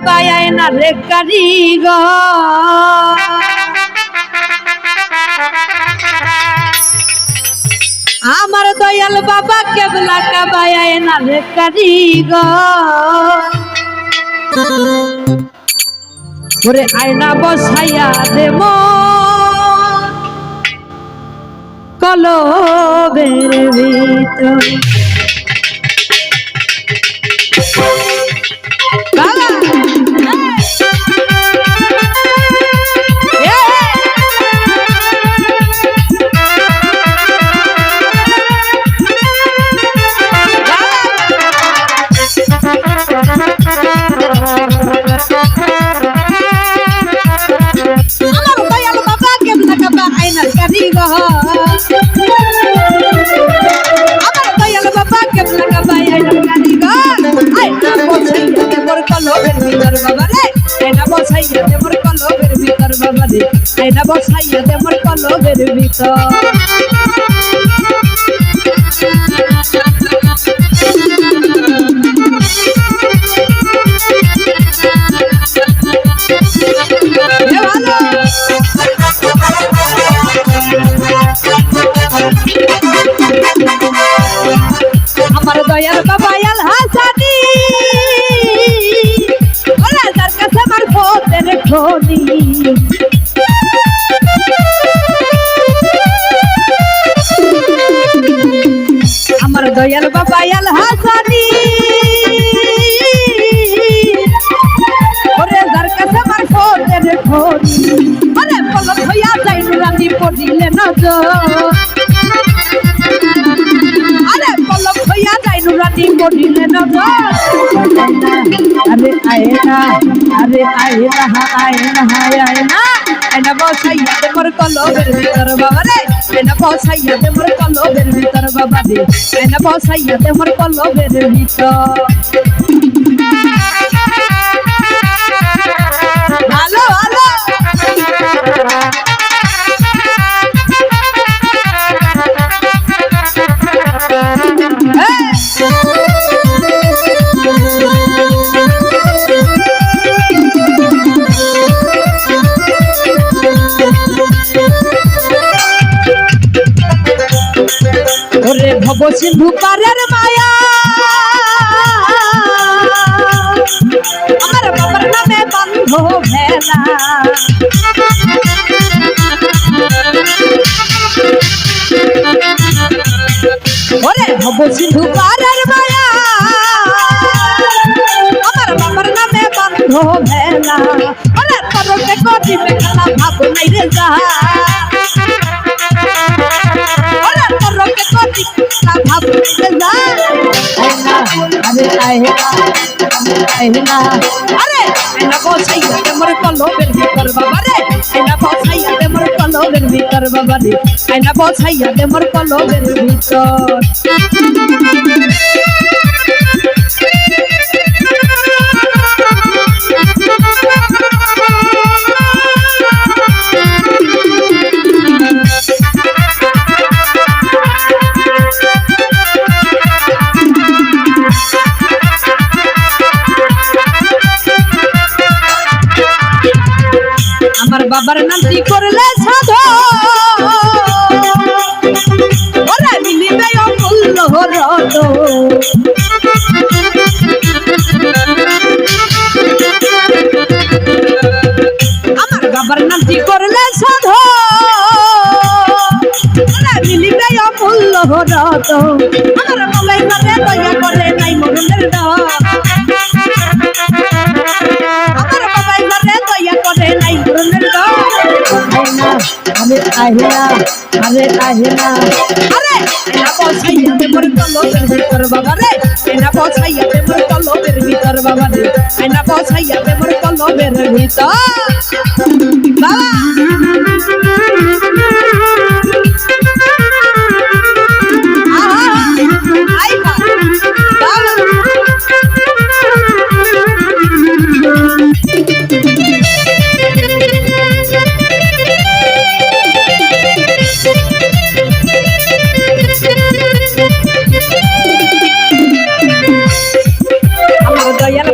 বায়ায় না রে কারিগর আমার দয়াল বাবা কেবলা কাবায় না রে কারিগর ওরে আয়না বসাইয়া দে কলবের ভিতর বসাইয়া দে মোর কলবের ভিতর দয়ার বাবা আল হাসানি। ওরা তার কাছে আমার ফোনের খনি আমার দয়াল বাবা আল হাসানি। ওরে যার কাছে আমার ফোনের খনি ওরে পলক হইয়া যাই রাতি পড়িলে নজর। যাই নুরানি পড়িলে নজর আরে আয়না আরে আয়না আয়না আয়না। আয়না বসাইয়া দে মোর কলবের ভিতর বাবা রে। আয়না বসাইয়া দে মোর কলবের ভিতর বাবা রে। আয়না বসাইয়া দে মোর কলবের ভিতর। ভালো ওরে ভব সিন্ধু পারের মায়া আমার বাবার নামে বন্ধ ভেলা ওরে ভব সিন্ধু পারের মায়া আমার বাবার নামে বন্ধ ভেলা ওরে তরকে কদিবে খেলা ভাব নাই রে যা খেলা ভাব নাই রে যা আরে আয়না আয়না আরে আয়না বসাইয়া দে মোর কলবের ভিতর বাবা রে আয়না বসাইয়া দে মোর কলবের ভিতর বাবা রে আয়না বসাইয়া দে মোর কলবের ভিতর আমার বাবার নামটি করলে সাধো? ওরা মিলিবে অমূল্য রত আমার বাবার নামটি করলে সাধো? ওরা মিলিবে অমূল্য রত আরে আহিলা আরে আহিলা। আরে, এনা বসাইয়া দে মোর কলবের ভিতর বাবা রে। এনা বসাইয়া দে মোর কলবের ভিতর বাবা রে। এনা বসাইয়া দে মোর কলবের ভিতর।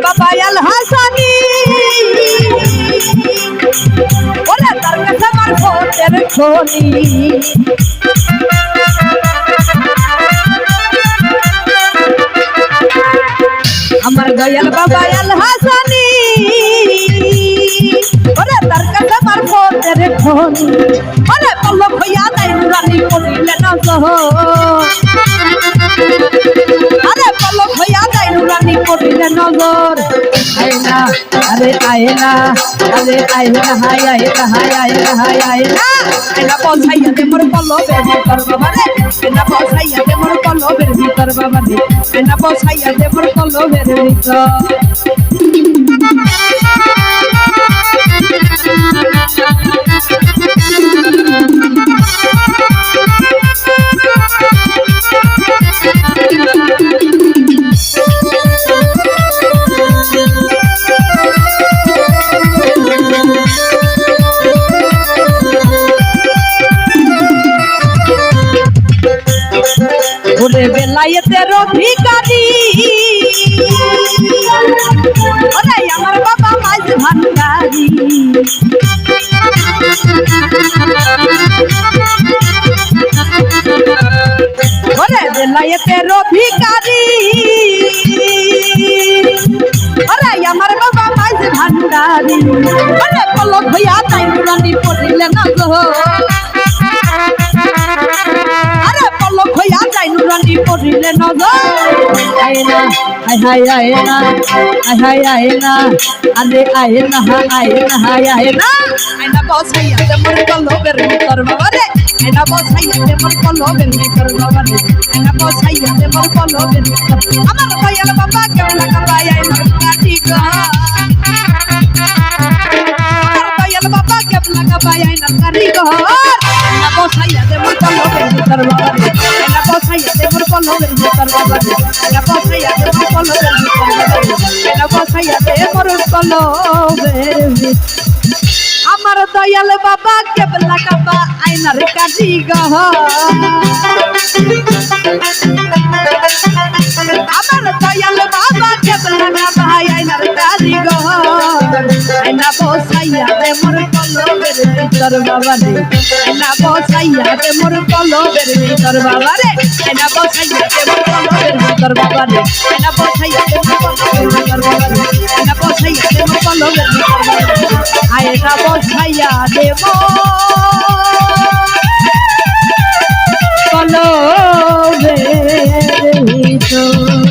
বাবা আল হাসানি। ওরে তার কাছে আমার ভোটের খনি আমার দয়াল বাবা আল হাসানি। ওরে তার কাছে আমার ভোটের খনি ওরে পল্লব হইয়া তাই রানী করিলেন সহ করিলে নজর আয়না আরে আয়না আরে আয়না হাই আয়না হাই আয়না হাই আয়না আয়না পৌঁছাইয়া দে মোর পলবের ভিতর বাবা রে আয়না পৌঁছাইয়া দে মোর পলবের ভিতর বাবা রে আয়না পৌঁছাইয়া দে মোর পলবের ভিতর। ওরে বেলায়েতের অধিকারী ওরে আমার বাবা মাঝ ভান্ডারি। ওরে বেলায়েতের অধিকারী ওরে আমার বাবা মাঝ ভান্ডারি। ওরে পলক হইয়া তাই নুরানি পড়িলে না গো। পড়িলে নজর আয়না হাই হাই আয়না হাই হাই আয়না আরে আয়না হা আয়না হাই আয়না। আয়না বসাইয়া দে মোর কলবের ভিতর বাবা রে আয়না বসাইয়া মোর কলবের ভিতর বাবা রে আয়না বসাইয়া মোর কলবের ভিতর। আমার দয়াল বাবা কেমন কাবাই আয়না কাটি গো। বাবা কেমন কাবাই আয়না কাটি গো। আয়না বসাইয়া দে মোর কলবের ভিতর বাবা রে আয়না আমার দয়াল বাবা কেবলা কাবা আইনার কাটি আমার দয়াল বাবা কেবলা আইনা বসাইয়া দে মোর কলবের ভিতর বাবা রে। আইনা বসাইয়া দে মোর কলবের ভিতর বাবা রে। আইনা বসাইয়া দে মোর কলবের ভিতর বাবা রে। আইনা বসাইয়া দে মোর কলবের ভিতর বাবা রে। আইনা বসাইয়া দে মোর কলবের ভিতর বাবা রে। আয়না বসাইয়া দেব কলবের ভিতর।